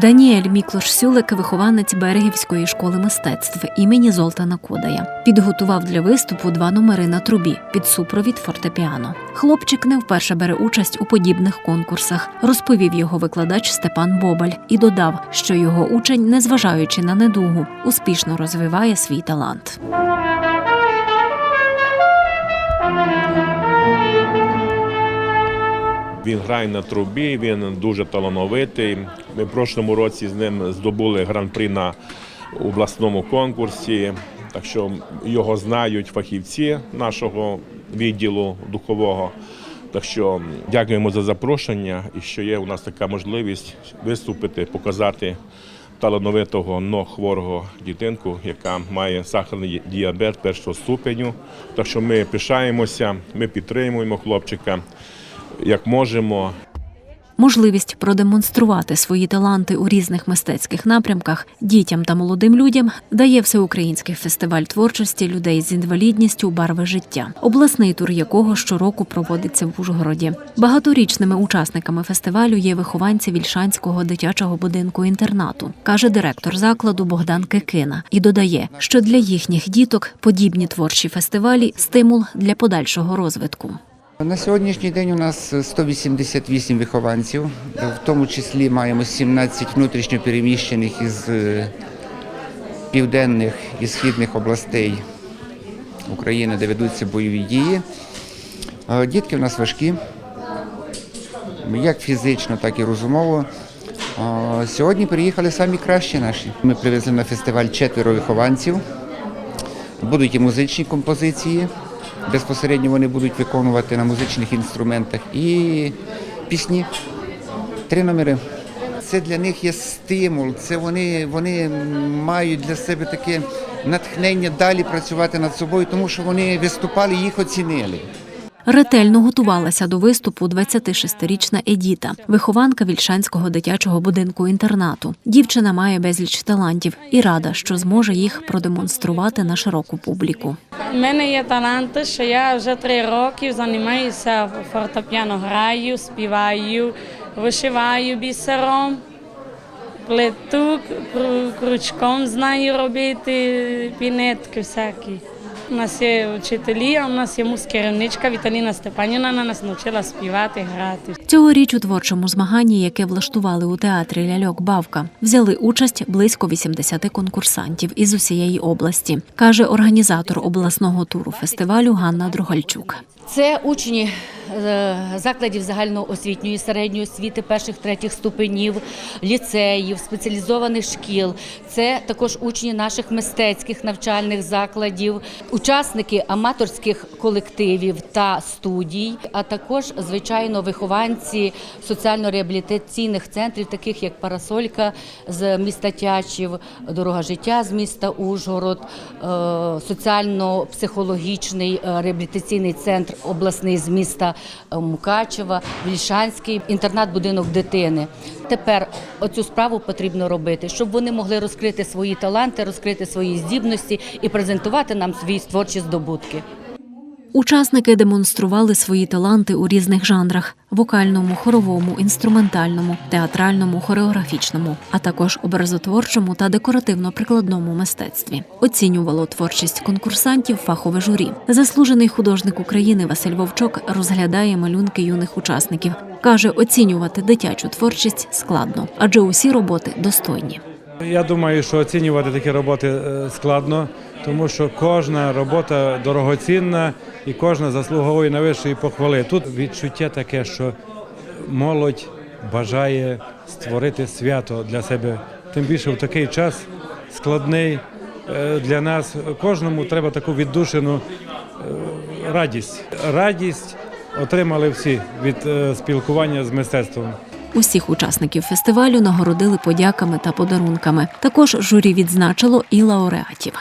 Даніель Міклош Сюлек, вихованець Берегівської школи мистецтв імені Золтана Кодая, підготував для виступу два номери на трубі під супровід фортепіано. Хлопчик не вперше бере участь у подібних конкурсах, розповів його викладач Степан Бобаль і додав, що його учень, незважаючи на недугу, успішно розвиває свій талант. Він грає на трубі, він дуже талановитий. Ми в прошлому році з ним здобули гран-при на обласному конкурсі. Так що його знають фахівці нашого відділу духового. Так що дякуємо за запрошення і що є у нас така можливість виступити, показати талановитого, но хворого дитинку, яка має сахарний діабет першого ступеню. Так що ми пишаємося, ми підтримуємо хлопчика як можемо. Можливість продемонструвати свої таланти у різних мистецьких напрямках дітям та молодим людям дає всеукраїнський фестиваль творчості людей з інвалідністю барви життя, обласний тур якого щороку проводиться в Ужгороді. Багаторічними учасниками фестивалю є вихованці Вільшанського дитячого будинку інтернату, каже директор закладу Богдан Кикина, і додає, що для їхніх діток подібні творчі фестивалі стимул для подальшого розвитку. На сьогоднішній день у нас 188 вихованців, в тому числі маємо 17 внутрішньо переміщених із е, південних і східних областей України, де ведуться бойові дії. Е, Дітки в нас важкі, як фізично, так і розумово. Е, Сьогодні приїхали самі кращі наші. Ми привезли на фестиваль четверо вихованців. Будуть і музичні композиції. Безпосередньо вони будуть виконувати на музичних інструментах і пісні. Три номери. Це для них є стимул, це вони, вони мають для себе таке натхнення далі працювати над собою, тому що вони виступали, їх оцінили. Ретельно готувалася до виступу 26-річна Едіта, вихованка Вільшанського дитячого будинку інтернату. Дівчина має безліч талантів і рада, що зможе їх продемонструвати на широку публіку. У мене є талант, що я вже три роки займаюся фортепіано граю, співаю, вишиваю бісером, плету, крючком знаю робити пінетки всякі. У нас є вчителі, а у нас є мускерівничка Віталіна Степаніна. вона нас навчила співати, грати. Цьогоріч у творчому змаганні, яке влаштували у театрі Ляльок Бавка, взяли участь близько 80 конкурсантів із усієї області, каже організатор обласного туру фестивалю Ганна Другальчук. Це учні закладів загальноосвітньої середньої освіти перших третіх ступенів, ліцеїв, спеціалізованих шкіл. Це також учні наших мистецьких навчальних закладів, учасники аматорських колективів та студій, а також, звичайно, вихованці соціально-реабілітаційних центрів, таких як Парасолька з міста Тячів, Дорога життя з міста Ужгород, е, соціально-психологічний е, реабілітаційний центр обласний з міста е, Мукачева, Вільшанський інтернат-будинок дитини. Тепер оцю справу потрібно робити, щоб вони могли розкрити свої таланти, розкрити свої здібності і презентувати нам свої творчі здобутки. Учасники демонстрували свої таланти у різних жанрах: вокальному, хоровому, інструментальному, театральному, хореографічному, а також образотворчому та декоративно-прикладному мистецтві. Оцінювало творчість конкурсантів фахове журі. Заслужений художник України Василь Вовчок розглядає малюнки юних учасників. каже, оцінювати дитячу творчість складно, адже усі роботи достойні. Я думаю, що оцінювати такі роботи е, складно, тому що кожна робота дорогоцінна і кожна заслуговує найвищої похвали. Тут відчуття таке, що молодь бажає створити свято для себе. Тим більше в такий час складний е, для нас. Кожному треба таку віддушену е, радість. Радість отримали всі від спілкування з мистецтвом. Усіх учасників фестивалю нагородили подяками та подарунками. Також журі відзначило і лауреатів.